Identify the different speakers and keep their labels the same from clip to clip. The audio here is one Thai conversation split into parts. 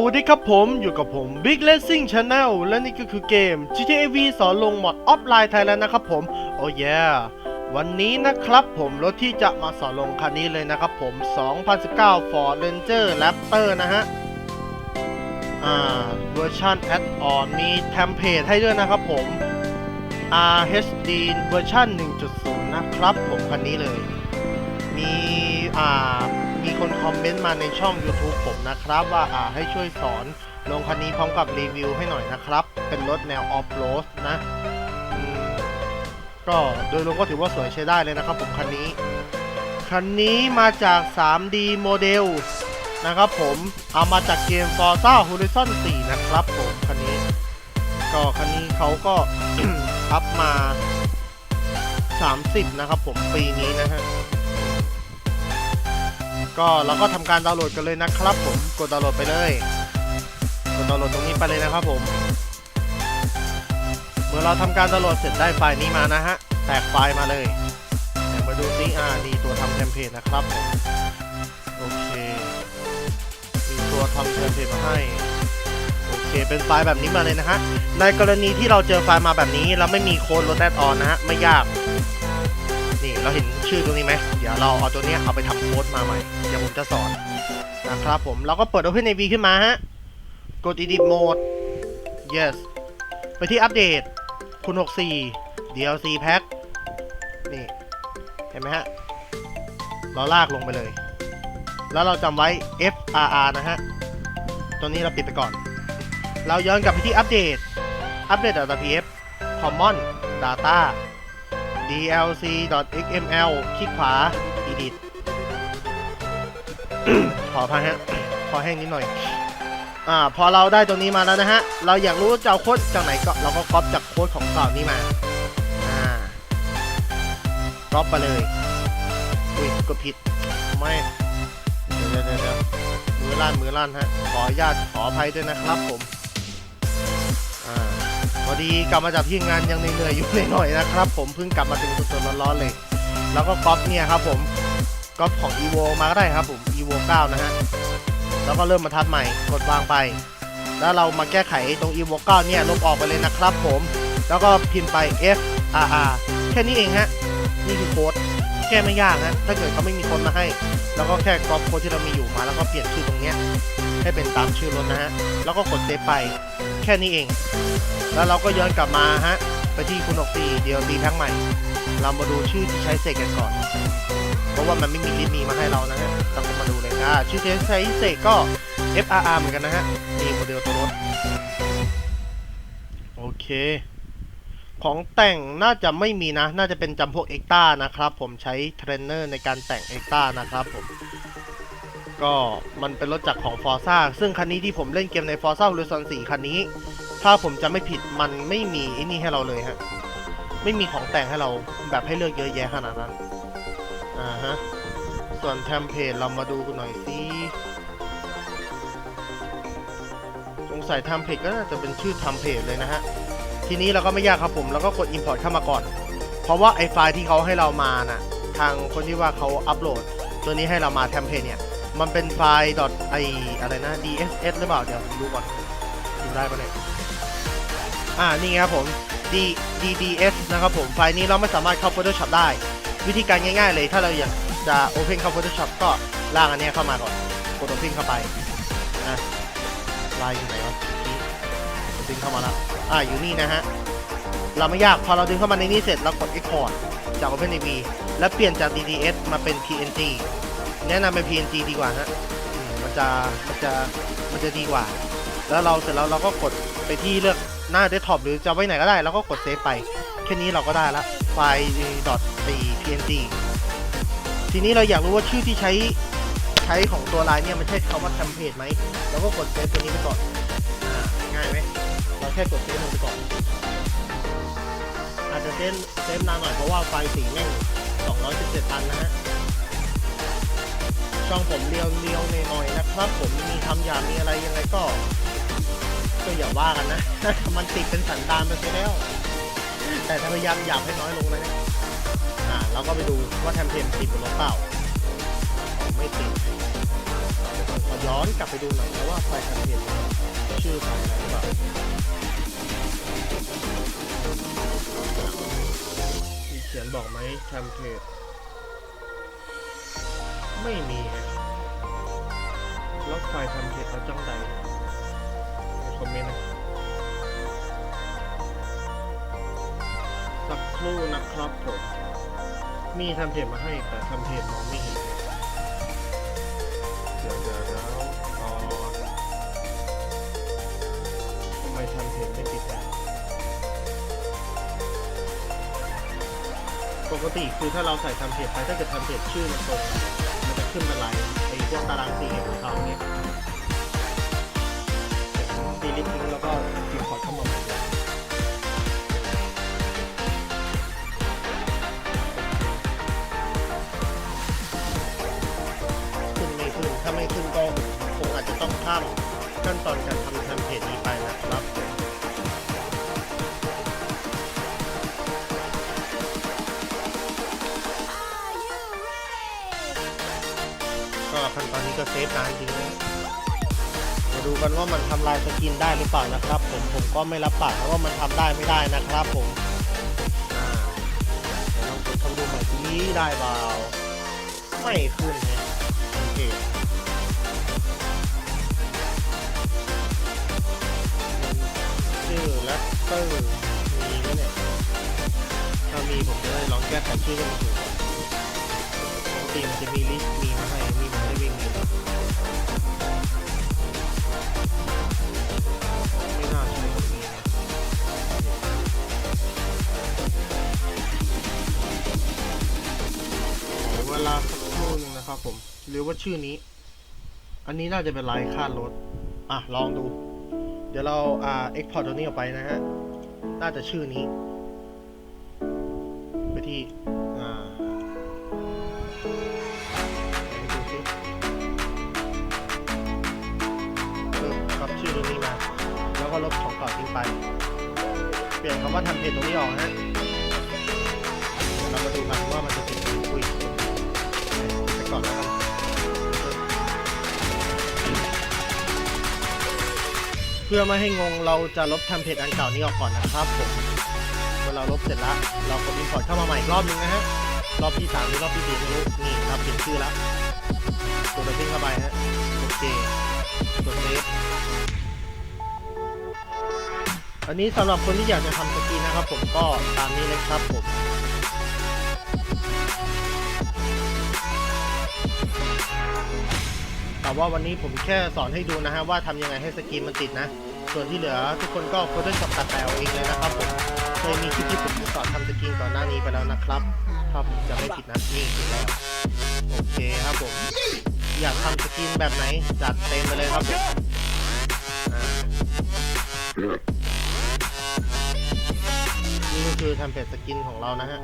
Speaker 1: สวัสดีครับผมอยู่กับผม Big Racing Channel และนี่ก็คือเกม GTA V สอนลงหมดออฟไลน์ไทยแล้วนะครับผม โอ้ยวันนี้นะครับผมรถที่จะมาสอนลงคันนี้เลยนะครับผม 2019 Ford Ranger Raptor นะฮะ อ่าเวอร์ชันแอดออนมีเทมเพลตให้ด้วยนะครับผม RHD เวอร์ชัน1.0 นะครับผมคันนี้เลย มี อ่า คนคอมเมนต์มาในช่อง YouTube ผมนะครับ ว่าอ่าให้ช่วยสอนลงคันนี้พร้อมกับรีวิวให้หน่อยนะครับ เป็นรถแนวออฟโรดนะก็โดยรวมก็ถือว่าสวยใช้ได้เลยนะครับผมคันนี้ คันนี้มาจาก 3D โมเดลนะครับผมเอามาจากเกม Forza Horizon 4 นะครับผมคันนี้ ก็คันนี้เขาก็อัพมา 30 นะครับผมปีนี้นะฮะ ก็เราก็ทำการดาวน์โหลดกันเลยนะครับผมกดดาวน์โหลดไปเลยกดดาวน์โหลดตรงนี้ไปเลยนะครับผม เมื่อเราทำการดาวน์โหลดเสร็จได้ไฟล์นี้มานะฮะแตกไฟล์มาเลยเดี๋ยวมาดูซิอ่านี่ตัวทำเทมเพลตนะครับผมโอเคมีตัวทำเทมเพลตมาให้โอเคเป็นไฟล์แบบนี้มาเลยนะฮะ ในกรณีที่เราเจอไฟล์มาแบบนี้แล้วไม่มีโค้ดลดแอดออนนะฮะ ไม่ยาก นี่เราเห็นชื่อตรงนี้ไหมเดี๋ยวเราเอาตัวนี้เอาไปทำโค้ดมาใหม่ เดี๋ยวผมจะสอนนะครับผมเราก็เปิด OpenAV ขึ้นมาฮะ กด Edit Mode yes ไปที่อัปเดตคุณ 64 DLC Pack นี่ เห็นไหมฮะ เราลากลงไปเลย แล้วเราจำไว้ FRR นะฮะ ตัวนี้เราปิดไปก่อน เราย้อนกลับไปที่อัปเดต อัปเดต .pf common data dlc.xml คลิกขวา edit ขออภัยฮะ ขอแห้งนิดหน่อย อ่า พอเราได้ตัวนี้มาแล้วนะฮะ เราอยากรู้จะเอาโค้ดจากไหนก็เราก็ก๊อปจากโค้ดของเก่านี้มา อ่าก๊อปไปเลย อุ้ยกดผิด ไม่เดี๋ยวเดี๋ยวเดี๋ยวมือลั่นมือลั่นฮะ ขออนุญาตขออภัยด้วยนะครับผม พอดีกลับมาจากที่งานยังเหนื่อยๆอยู่หน่อยๆนะครับ ผมเพิ่งกลับมาถึงสดๆร้อนๆเลย แล้วก็ก๊อปเนี่ยครับผมก๊อปของ evo มาก็ได้ครับผม evo 9 นะฮะ แล้วก็เริ่มมาทัดใหม่กดวางไป แล้วเรามาแก้ไขตรง evo 9 เนี่ยลบออกไปเลยนะครับผม แล้วก็พิมพ์ไป f r r แค่นี้เองฮะ นี่คือโค้ดแก้ไม่ยากฮะถ้าเกิดเขาไม่มีคนมาให้ แล้วก็แค่ก๊อปโค้ดที่เรามีอยู่มา แล้วก็เปลี่ยนชื่อตรงเนี้ยให้เป็นตามชื่อรถนะฮะ แล้วก็กดเซฟไป ค่นี้เอง แล้วเราก็ย้อนกลับมาฮะ ไปที่คุณอกตีเดียวตีทั้งใหม่ เรามาดูชื่อที่ใช้เสกกันก่อน เพราะว่ามันไม่มีลิสต์มีมาให้เรานะฮะต้องมาดูเลยอ่าชื่อที่ใช้เสกก็ FRR เหมือนกันนะฮะนี่โมเดลตัวรถ โอเค ของแต่งน่าจะไม่มีนะ น่าจะเป็นจำพวกเอ็กต้านะครับ ผมใช้เทรนเนอร์ในการแต่งเอ็กต้านะครับผม ก็มันเป็นรถจักรของ Forza ซึ่งคันนี้ที่ผมเล่นเกมใน Forza Horizon 4คันนี้ ถ้าผมจะไม่ผิดมันไม่มีไอ้นี่ให้เราเลยฮะ ไม่มีของแต่งให้เราแบบให้เลือกเยอะแยะขนาดนั้น อ่าฮะ ส่วนเทมเพลตเรามาดูกันหน่อยสิสงสัยเทมเพลตก็น่าจะเป็นชื่อเทมเพลตเลยนะฮะ ทีนี้เราก็ไม่ยากครับผมเราก็กด Import เข้ามาก่อน เพราะว่าไอไฟล์ที่เขาให้เรามาน่ะ ทางคนที่ว่าเขาอัปโหลด ตัวนี้ให้เรามาเทมเพลตเนี่ย มันเป็นไฟล์ไออะไรนะ dss หรือเปล่า เดี๋ยวผมดูก่อนดูได้ปะเนี่ย อ่า นี่ครับผม D DDS นะครับผม ไฟล์นี้เราไม่สามารถเข้า Photoshop ได้ วิธีการง่ายๆเลย ถ้าเราอยากจะ Open เข้า Photoshop ก็ล่างอันนี้เข้ามาก่อน กด Open เข้าไปอะลายอยู่ไหนวะเมื่อกี้ Open เข้ามาแล้ว อ่า อยู่นี่นะฮะ เราไม่ยาก พอเราดึงเข้ามาในนี้เสร็จ เรากด Export จาก OpenAV แล้วเปลี่ยนจาก DDS มาเป็น PNG แนะนำเป็น PNG ดีกว่าฮะอืมมันจะมันจะมันจะดีกว่า แล้วเราเสร็จแล้วเราก็กดไปที่เลือกหน้าเดสก์ท็อปหรือจะไว้ไหนก็ได้ แล้วก็กดเซฟไป แค่นี้เราก็ได้ละไฟล์ .png ทีนี้เราอยากรู้ว่าชื่อที่ใช้ใช้ของตัวไลน์เนี่ยมันใช่คำว่า template ไหมเราก็กดเซฟตัวนี้ไปก่อนอ่าง่ายไหมเราแค่กดเซฟลงไปก่อน อาจจะเซฟเซฟนานหน่อยเพราะว่าไฟล์สีแม่ง217ตันนะฮะ ช่องผมเรียวเรียวหน่อยๆนะครับ ผมมีคำหยาบมีอะไรยังไงก็ ก็อย่าว่ากันนะ มันติดเป็นสันดานไปแล้ว แต่ถ้าพยายามหยาบให้น้อยลงนะเนี่ยอ่าเราก็ไปดูว่าแทมเพลติดบนรถเปล่าไม่ติดขอย้อนกลับไปดูหน่อยนะว่าไฟล์ทำเพจชื่อไฟอะไรหรือเปล่าเขียนบอกไหมแทำเพจ ไม่มีฮะแล้วไฟทำเพจเราจังใดในคอมเมนต์นะสักครู่นะครับผมมีทำเพจมาให้แต่ทำเพจมองไม่เห็นเดี๋ยวเดี๋ยวเดี๋ยวทำไมทำเพจไม่ติดอะปกติคือถ้าเราใส่ทำเพจไปถ้าเกิดทำเพจชื่อมันตรง ขึ้นเป็นลายไอ้พวกตารางสี่เหลี่ยมของเขาเนี่ยดีลิททิ้งแล้วก็พิมพ์พอร์ตเข้ามาใหม่เลยขึ้นไม่ขึ้นถ้าไม่ขึ้นก็คงอาจจะต้องข้ามขั้นตอนการทำแคมเพจนี้ไปนะครับ ก็ขั้นตอนนี้ก็เซฟนานจริงนะมาดูกันว่ามันทำลายสกินได้หรือเปล่านะครับ ผมผมก็ไม่รับปากนะว่ามันทำได้ไม่ได้นะครับผมลองกดทำดูใหม่ทีได้เปล่าไม่ขึ้นนะโอเคชื่อแรปเตอร์มีไหมเนี่ยถ้ามีผมจะได้ลองแก้ไขชื่อให้มันถูก ติมันจะมีลิสต์มีมาให้มีมาให้วิ่งเลยไม่น่าใช่ตรงนี้นะขอเวลาสักครู่หนึงนะครับผมหรือว่าชื่อนี้ อันนี้น่าจะเป็นลายค่ารถ อะ ลองดู เดี๋ยวเราอ่า export ตัวนี้ออกไปนะฮะ น่าจะชื่อนี้ ไปที่ แล้วก็ลบของเก่าทิ้งไป เปลี่ยนคำว่าทำเพจตรงนี้ออกฮะเดี๋ยวเรามาดูกันว่ามันจะติดไหมอุ้ยไปก่อนแล้วกันเพื่อไม่ให้งงเราจะลบเทมเพลตอันเก่านี้ออกก่อนนะครับผมเมื่อเราลบเสร็จแล้ว เรากด import เข้ามาใหม่อีกรอบนึงนะฮะรอบที่สามหรือรอบที่สี่ไม่รู้นี่ครับเปลี่ยนชื่อแล้วกดไปทิ้งเข้าไปฮะโอเคกดเซฟ อันนี้สำหรับคนที่อยากจะทำสกีนะครับ ผมก็ตามนี้เลยครับผมแต่ว่าวันนี้ผมแค่สอนให้ดูนะฮะว่าทำยังไงให้สกีมันติดนะ ส่วนที่เหลือทุกคนก็ Photoshop ตัดแต่เอาเองเลยนะครับผมเคยมีคลิปที่ผมสอนทำสกีก่อนหน้านี้ไปแล้วนะครับถ้าผมจะไม่ผิดนะนี่ถูกแล้วโอเคครับผม อยากทำสกรีนแบบไหน จัดเต็มไปเลยครับผมอ่านี่ ก็คือทำเพจสกินของเรานะฮะ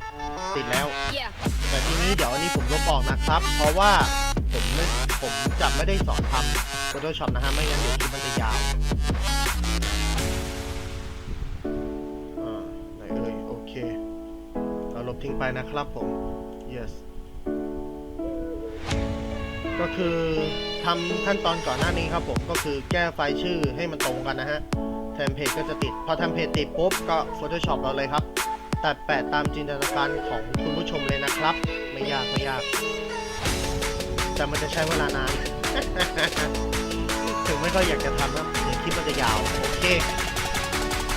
Speaker 1: ติดแล้ว
Speaker 2: Yeah.
Speaker 1: แต่ทีนี้เดี๋ยวอันนี้ผมลบออกนะครับ เพราะว่าผมไม่ผมจะไม่ได้สอนทำ Photoshop นะฮะ ไม่งั้นเดี๋ยวคลิปมันจะยาวอ่าไหนเอ่ยโอเค เราลบทิ้งไปนะครับผม yes ก็คือทำขั้นตอนก่อนหน้านี้ครับผมก็คือแก้ไฟล์ชื่อให้มันตรงกันนะฮะเทมเพจก็จะติด พอเทมเพจติดปุ๊บก็ Photoshop เราเลยครับ ตัดแปะตามจินตนาการของคุณผู้ชมเลยนะครับ ไม่ยากไม่ยาก แต่มันจะใช้เวลานาน ถึงไม่ก็อยอยากจะทำนะเดี๋ยวคลิปมันจะยาว โอเค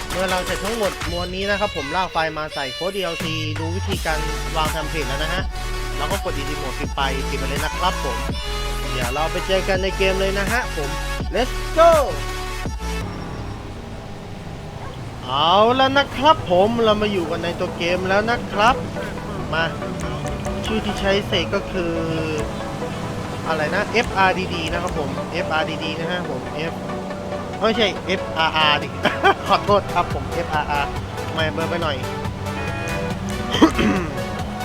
Speaker 1: เมื่อเราเสร็จทั้งหมดมวลนี้นะครับ ผมลากไฟล์มาใส่โค้ด DLC ดูวิธีการวางทำเพจแล้วนะฮะ แล้วก็กด Edit Mode ปิดไปปิดไปเลยนะครับผม เดี๋ยวเราไปเจอกันในเกมเลยนะฮะผม let's go เอาแล้วนะครับผมเรามาอยู่กันในตัวเกมแล้วนะครับ มาชื่อที่ใช้เสกก็คือ อะไรนะ FRDD นะครับผม FRDD นะฮะผม F ไม่ใช่ FRR ดิ ขอโทษครับผม FRR ไม่เบอร์ไปหน่อย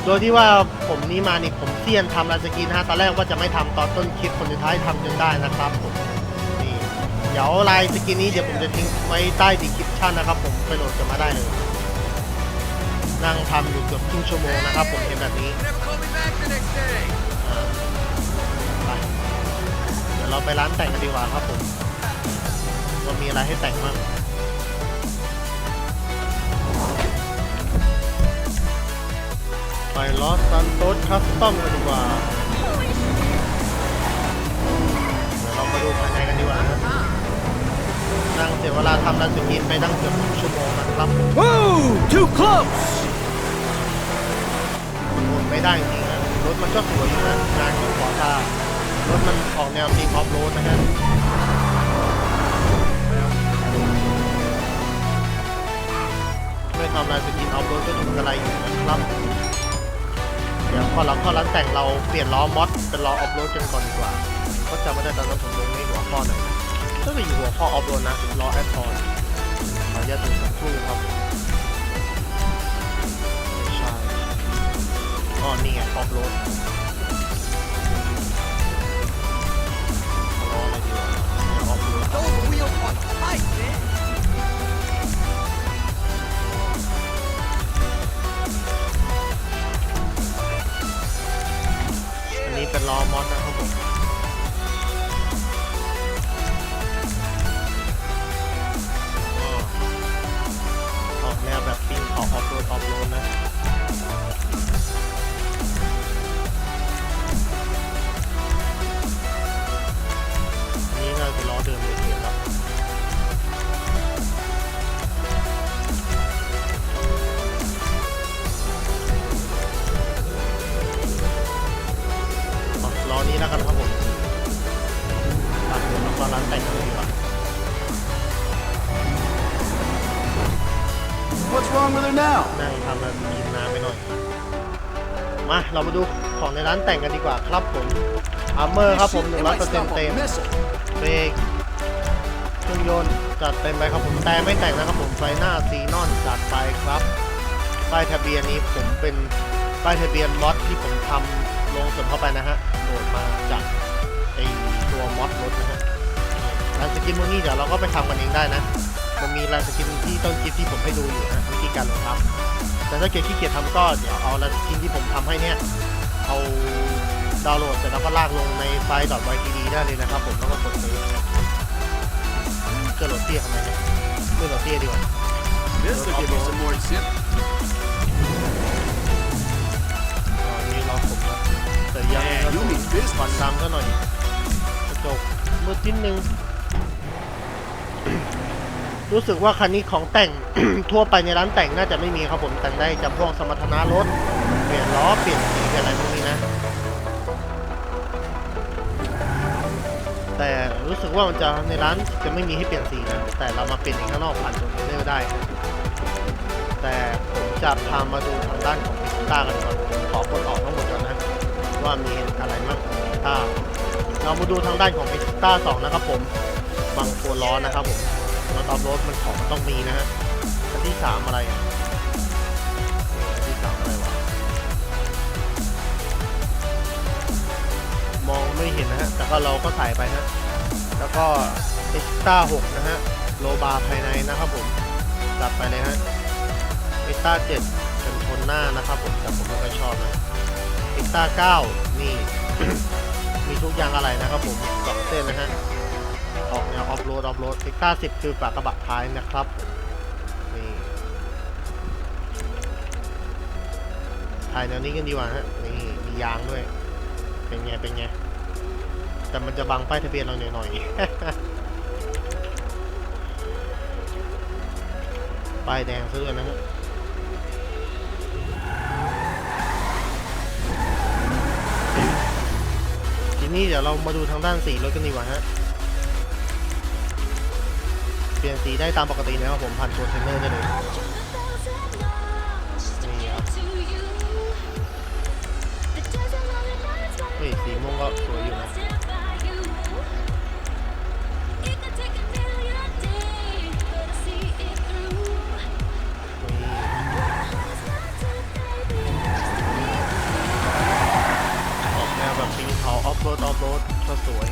Speaker 1: โดยที่ว่าผมนี้มานี่ผมเซียนทำลายสกรีนนะฮะตอนแรกว่าจะไม่ทำตอนต้นคลิปคนสุดท้ายทำจนได้นะครับผม เดี๋ยวลายสกรีนนี้เดี๋ยวผมจะทิ้งไว้ใต้ดีคริปชั่นนะครับ ผมไปโหลดกันมาได้เลยนั่งทำอยู่เกือบครึ่งชั่วโมงนะครับ ผมเห็นแบบนี้ไปเดี๋ยวเราไปร้านแต่งกันดีกว่าครับผมว่ามีอะไรให้แต่งบ้างไปลอสซันโตสคัสตอมกันดีกว่า ทำร้านสกินไปนั่งเกือบชั่วโมงนะครับ
Speaker 2: Whoa! Too close!
Speaker 1: มันวนไม่ได้จริงๆนะรถมันก็สวยอยู่นะงานของขอตารถมันออกแนวตีออฟโรดนะฮะไม่ทำลายสกินออฟโรดก็ถูกอะไรอยู่นะครับ เดี๋ยวพอเราเข้าร้านแต่งเราเปลี่ยนล้อมอสเป็นล้อออฟโรดกันก่อนดีกว่า ก็จำไม่ได้ตอนนั้นผมลงในหัวข้อไหน ก็ไปอยู่หัวข้อออฟโรดนะล้อแอดออนขออนุญาตดูสักครู่ครับใช่อ๋อนี่ไงออฟโรดรออะไรดีวะออฟโรด นั่งทำแล้วกินน้ำไปหน่อย มา เรามาดูของในร้านแต่งกันดีกว่าครับผมอาร์เมอร์ครับผม
Speaker 2: It might
Speaker 1: 100%
Speaker 2: stop
Speaker 1: เต็มเบรกเครื่องยนต์จัดเต็มไปครับผมแต่ไม่แต่งนะครับผมไฟหน้าซีนอนจัดไปครับป้ายทะเบียนนี้ผมเป็นป้ายทะเบียนมอดที่ผมทำลงส่วนเข้าไปนะฮะโหลดมาจากไอตัวมอดรถนะฮะลายสกินพวกนี้เดี๋ยวเราก็ไปทำกันเองได้นะมันมีลายสกินที่ต้นคลิปที่ผมให้ดูอยู่นะ การลงทำแต่ถ้าเกิดขี้เกียจทำก็เดี๋ยวเอาลายสกินที่ผมทำให้เนี่ย เอาดาวน์โหลดเสร็จแล้วก็ลากลงในไฟล์ .ytd ได้เลยนะครับผมแล้วก็กดเซฟเกิดโหลดเตี้ยทำไมเนี่ยเกิดโหลดเตี้ยดีกว่า
Speaker 2: This will give you some more zip.
Speaker 1: อ๋อนี่เราผมนะแต่ยัง
Speaker 2: Man, you mean
Speaker 1: ค
Speaker 2: business.
Speaker 1: วันดำก็หน่อยกระจกมืดนิดนึง รู้สึกว่าคันนี้ของแต่ง ทั่วไปในร้านแต่งน่าจะไม่มีครับผมแต่งได้จากพวกสมรรถนะรถ เปลี่ยนล้อเปลี่ยนสีอะไรพวกนี้นะ แต่รู้สึกว่ามันจะในร้านจะไม่มีให้เปลี่ยนสีนะแต่เรามาเปลี่ยนเองข้างนอกผ่านตัวเทรลเลอร์ได้ แต่ผมจะพามาดูทางด้านของพิซซ่ากันก่อนขอคนออกทั้งหมดก่อนนะว่ามีอะไรบ้างของพิซซ่าเรามาดูทางด้านของพิซซ่าสองนะครับผมบางตัวล้อนะครับผม มาตอมรถมันของมันต้องมีนะฮะอันที่สามอะไรอันที่สามอะไรวะมองไม่เห็นนะฮะแต่ก็เราก็ใส่ไปฮะแล้วก็เอ็กซ์ต้า6นะฮะโลบาร์ภายในนะครับผมจัดไปเลยฮะเอ็กซ์ต้า7เป็นชนหน้านะครับผมแต่ผมไม่ค่อยชอบนะเอ็กซ์ต้า9นี่มีทุกอย่างอะไรนะครับผมสองเส้นนะฮะ ออกแนวออฟโรดออฟโรดเอ็กซ์ต้า10คือฝากระบะท้ายนะครับนี่ถ่ายแนวนี้กันดีกว่าฮะนี่มียางด้วย เป็นไงเป็นไงแต่มันจะบังป้ายทะเบียนเราหน่อยๆป้ายแดงซะด้วยนะฮะทีนี้เดี๋ยวเรามาดูทางด้านสีรถกันดีกว่าฮะ เปลี่ยนสีได้ตามปกตินะครับผมผ่านตัวเทรนเนอร์ได้เลยนี่ครับเฮ้ยสีม่วงก็สวยอยู่นะออกแนวแบบปีนเขาออฟโรดออฟโรดก็สวย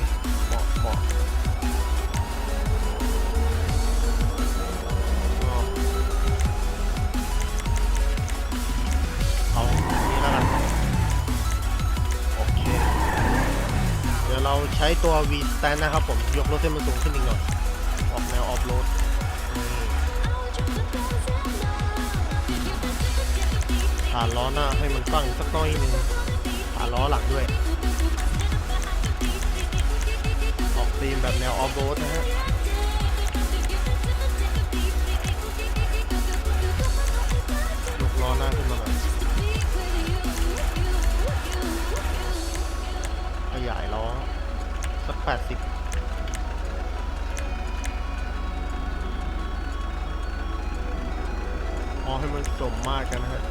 Speaker 1: ช้ตัว V stand นะครับผม ยกรถให้มันสูงขึ้นอีกหน่อย ออกแนวออฟโรดฐานล้อหน้าให้มันตั้งสักน้อยหนึงฐานล้อหลังด้วย ออกธีมแบบแนวออฟโรดนะฮะยกล้อหน้าขึ้นมาหน่อยขยายล้อ สักแปดสิบพอให้มันสมมากกันนะฮะ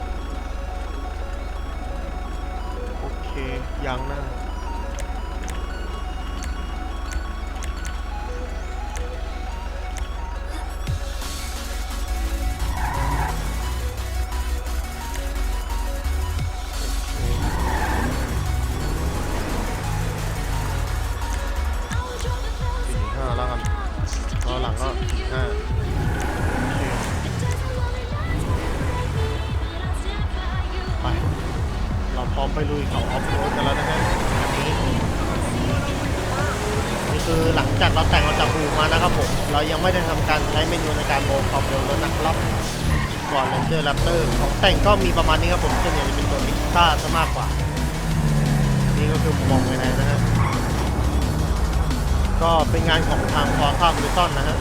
Speaker 1: โอเคยังหน้า แรปเตอร์ของแต่งก็มีประมาณนี้ครับผมส่วนใหญ่จะเป็นตัวมิกซ่าซะมากกว่า นี่ก็คือมองไปไหนนะฮะก็เป็นงานของทางฟอร์ค่าบริตอนนะฮะ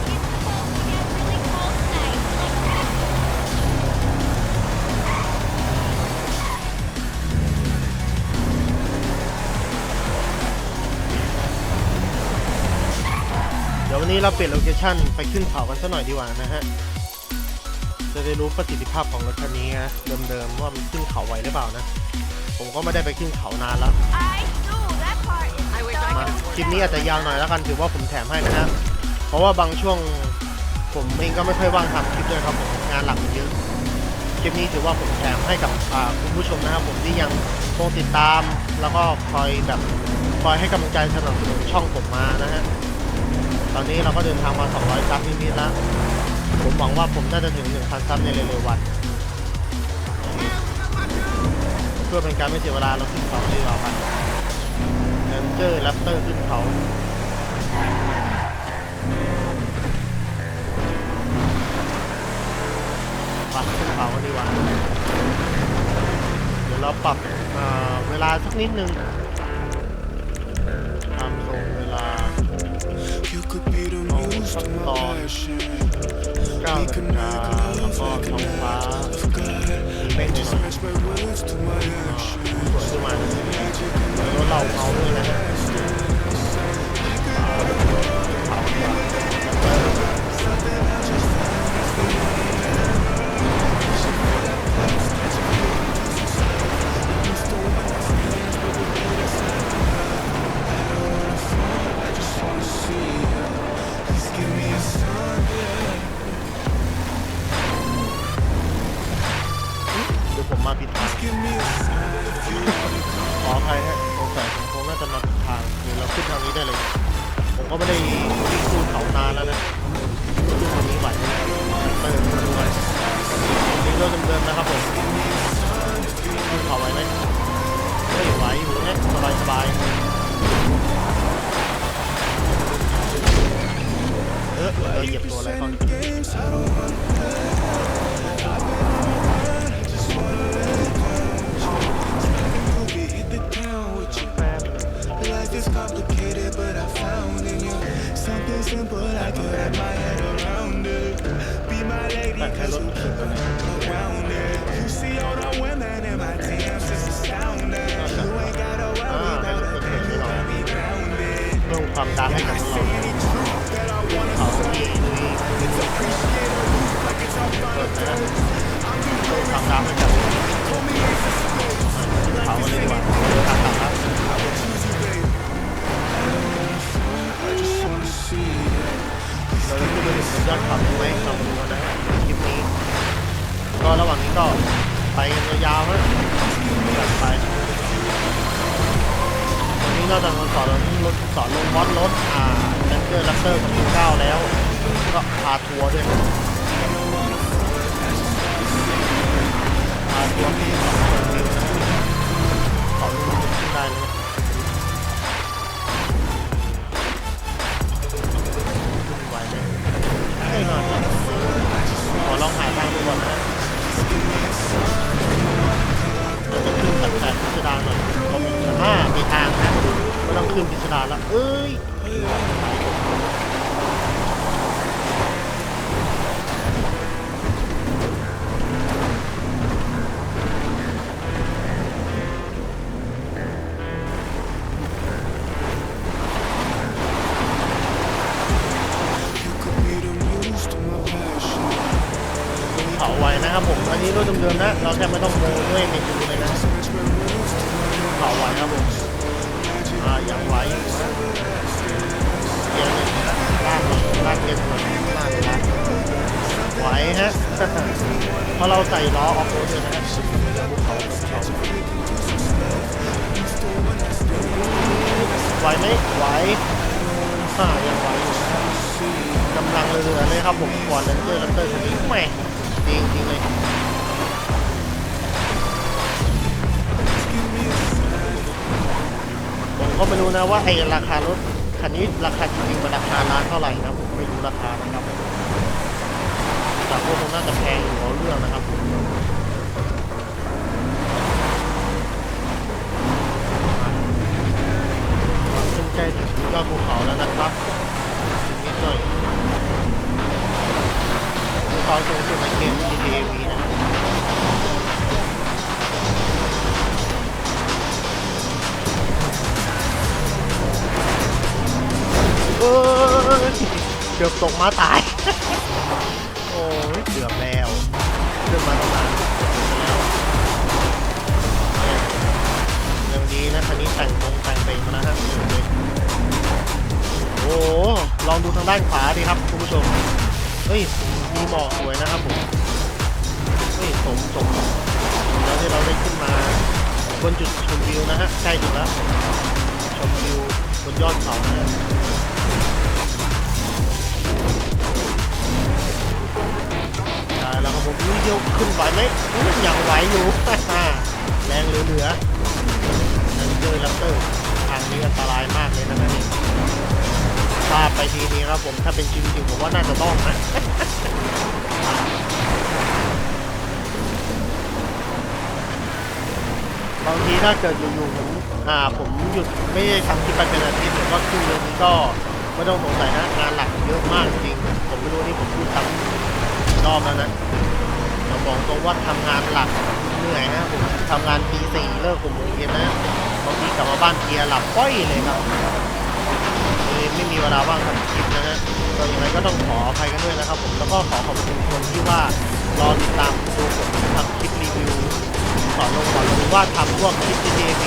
Speaker 1: เดี๋ยววันนี้เราเปลี่ยนโลเคชั่นไปขึ้นเขากันสักหน่อยดีกว่านะฮะ จะได้รู้ประสิทธิภาพของรถคันนี้นะเดิมๆว่ามันขึ้นเขาไหวหรือเปล่านะ ผมก็ไม่ได้ไปขึ้นเขานานแล้ว
Speaker 3: I know that part is
Speaker 2: I wish I
Speaker 1: มา
Speaker 3: done.
Speaker 1: คลิปนี้อาจจะยาวหน่อยแล้วกันถือว่าผมแถมให้นะฮะเพราะว่าบางช่วงผมเองก็ไม่ค่อยว่างทำคลิปด้วยครับผมงานหลักมันเยอะคลิปนี้ถือว่าผมแถมให้กับอ่าคุณผู้ชมนะครับผมที่ยังคงติดตาม แล้วก็คอยแบบคอยให้กำลังใจสนับสนุนช่องผมมานะฮะตอนนี้เราก็เดินทางมา 200ซับนิดๆแล้ว ผมหวังว่าผมน่าจะถึง 1,000 ซับในเร็วๆวัน เพื่อเป็นการไม่เสียเวลาเราขึ้นเขาดีกว่าครับเนเจอร์แรปเตอร์ขึ้นเขาปัดขึ้นเขากันดีกว่าเดี๋ยวเราปรับเวลาสักนิดนึง
Speaker 4: my words to my action.
Speaker 1: มมาผิดทาง
Speaker 4: Give me a sign.
Speaker 1: ขออภัยฮะสงสัยผมคงน่าจะมาผิดทางหรือเราขึ้นทางนี้ได้เลย ผมก็ไม่ได้วิ่งขึ้นเขานานแล้วนะขึ้นทางนี้ไหวไหมเติมด้วยนี่ก็เดิมๆนะครับผมขึ้นเขาไหวไหมไม่ไหวอยู่เนี่ยสบายสบายๆเออเออเหยียบตัวอะไรก่อน
Speaker 4: Life is complicated, but I found in you something simple. I can wrap my head around it. Be my lady,
Speaker 1: แต่งให้
Speaker 4: cause
Speaker 1: รถ
Speaker 4: you
Speaker 1: ขึ้นกันนะ
Speaker 4: around it.
Speaker 1: เพราะเราใส่ล้อออฟโรดด้วยนะฮะภูเขาเขาไหวไหมไหวอ่ายังไหวอยู่นะฮะกำลังเรือเลยครับผมก่อนเลนเจอร์ลันเตอร์คันนี้แหม่จริงจริงเลยผมก็ไม่รู้นะว่าไอ้ราคารถคันนี้ราคาจริงๆมันราคาร้านเท่าไหร่นะผมไม่รู้ราคานะครับ แต่พวกมันน่าจะแพงอยู่เอาเรื่องนะครับผมขึ้นใกล้ถึงยอดภูเขาแล้วนะครับถึงนิดหน่อยภูเขาสูงสุดในเกม GTA V นะเกือบตกมาตาย มาตั้งนานแล้วยังดีนะคันนี้แต่งมงแต่งเบรกมาแล้วฮะโอ้ลองดูทางด้านขวาดิครับคุณผู้ชมเฮ้ยมีหมอกสวยนะครับผมเฮ้ยสมสมแล้วที่เราได้ขึ้นมาบนจุดชมวิวนะฮะใกล้ถึงแล้วชมวิวบนยอดเขานะฮะ ผมวิดีโอขึ้นไหวไหมยังไหวอยู่ แรงเหลือๆนันเจอลัปเตอร์ทางนี้อันตรายมากเลยนะนี่พลาดไปทีนี้ครับผมถ้าเป็นจริงจริงผมว่าน่าจะต้องนะบางทีถ้าเกิดอยู่ๆผมอ่าผมหยุดไม่ได้ทำคลิปไปเป็นอาทิตย์หรือว่าครึ่งเดือนนี้ก็ไม่ต้องสงสัยนะงานหลักเยอะมากจริง ผมไม่รู้นี่ผมพูดซ้ำรอบแล้วนะ บอกตรงว่าทำงานหลักเหนื่อยนะผมทำงานปีสี่เลิกหกโมงเย็นนะบางทีกลับมาบ้านเกียหลับป้อยเลยครับเลยไม่มีเวลาว่างทำคลิปนะฮะก็ยังไงก็ต้องขออภัยกันด้วยนะครับ ผมแล้วก็ขอขอบคุณคนที่ว่ารอติดตามดูผมทำคลิปรีวิวสอนลงสอนลงว่าทำพวกคลิป GTV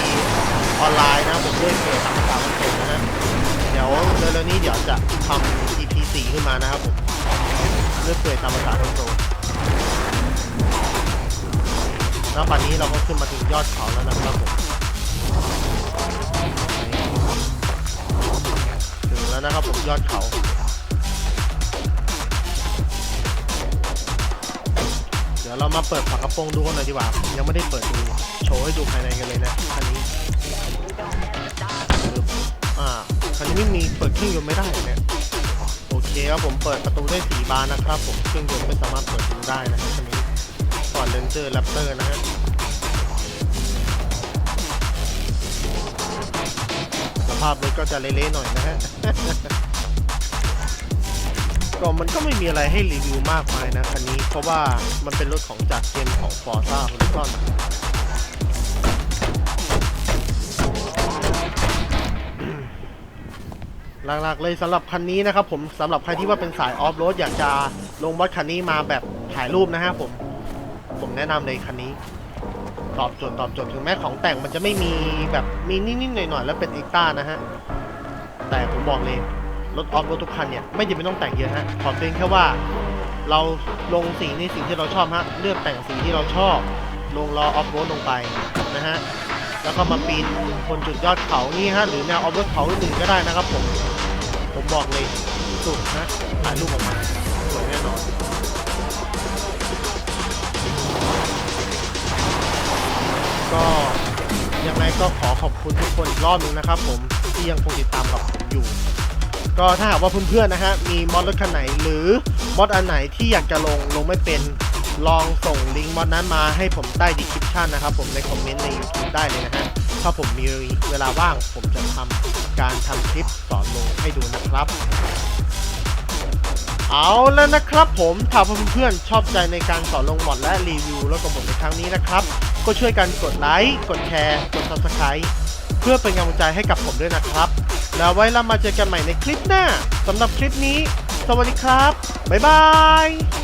Speaker 1: ออนไลน์นะผมด้วยเพจทำข่าวมันเป็นนะฮะเดี๋ยวเร็วๆนี้เดี๋ยวจะทำ EP 4ขึ้นมานะครับผมเรื่องเคยธรรมศาสตร์โต แล้วป่านนี้เราก็ขึ้นมาถึงยอดเขาแล้วนะครับผมถึงแล้วนะครับผมยอดเขาเดี๋ยวเรามาเปิดฝากระโปรงดูกันหน่อยดีกว่า ยังไม่ได้เปิดดูโชว์ให้ดูภายในกันเลยนะคันนี้อ่าคันนี้ไม่มีเปิดเครื่องยนต์ไม่ได้เนี่ยโอเคครับผมเปิดประตูได้สีบานนะครับผมเครื่องยนต์ไม่สามารถเปิดดูได้นะครับคันนี้ เลนเจอร์แรปเตอร์นะฮะสภาพรถก็จะเละๆหน่อยนะฮะก็มันก็ไม่มีอะไรให้รีวิวมากมายนะคันนี้ เพราะว่ามันเป็นรถของจากเกมของ Forza Horizon หลักๆเลยสำหรับคันนี้นะครับผมสำหรับใครที่ว่าเป็นสายออฟโรดอยากจะลงมอดคันนี้มาแบบถ่ายรูปนะฮะผม ผมแนะนำเลยคันนี้ ตอบโจทย์ตอบโจทย์ถึงแม้ของแต่งมันจะไม่มีแบบมีนิดๆหน่อยๆแล้วเป็นเอ็กต้านะฮะ แต่ผมบอกเลยรถออฟรถทุกคันเนี่ยไม่จำเป็นต้องแต่งเยอะฮะขอเพียงแค่ว่า เราลงสีในสิ่งที่เราชอบฮะเลือกแต่งสีที่เราชอบ ลงล้อออฟโรดลงไปนะฮะแล้วก็มาปีนบนจุดยอดเขานี่ฮะหรือแนวออฟโรดเขาอื่นๆก็ได้นะครับผมผมบอกเลยสุดนะถ่ายรูปออกมาสวยแน่นอน ก็ยังไงก็ขอขอบคุณทุกคนอีกรอบหนึงนะครับผมที่ยังคงติดตามกับผมอยู่ ก็ถ้าหากว่าเพื่อนๆนะฮะมีมอดรถคันไหน หรือมอดอันไหนที่อยากจะลงลงไม่เป็นลองส่งลิงก์มอดนั้นมาให้ผมใต้ดีคริปชั่นนะครับผมในคอมเมนต์ใน YouTube ได้เลยนะฮะถ้าผมมีเวลาว่างผมจะทำการทำคลิปสอนลงให้ดูนะครับ เอาแล้วนะครับผมถ้าเพื่อนๆชอบใจในการสอนลงมอดและรีวิวรถกับผมในครั้งนี้นะครับ ก็ช่วยกันกดไลค์กดแชร์ กด subscribe เพื่อเป็นกำลังใจให้กับผมด้วยนะครับ แล้วไว้เรามาเจอกันใหม่ในคลิปหน้าสำหรับคลิปนี้ สวัสดีครับ บ๊ายบาย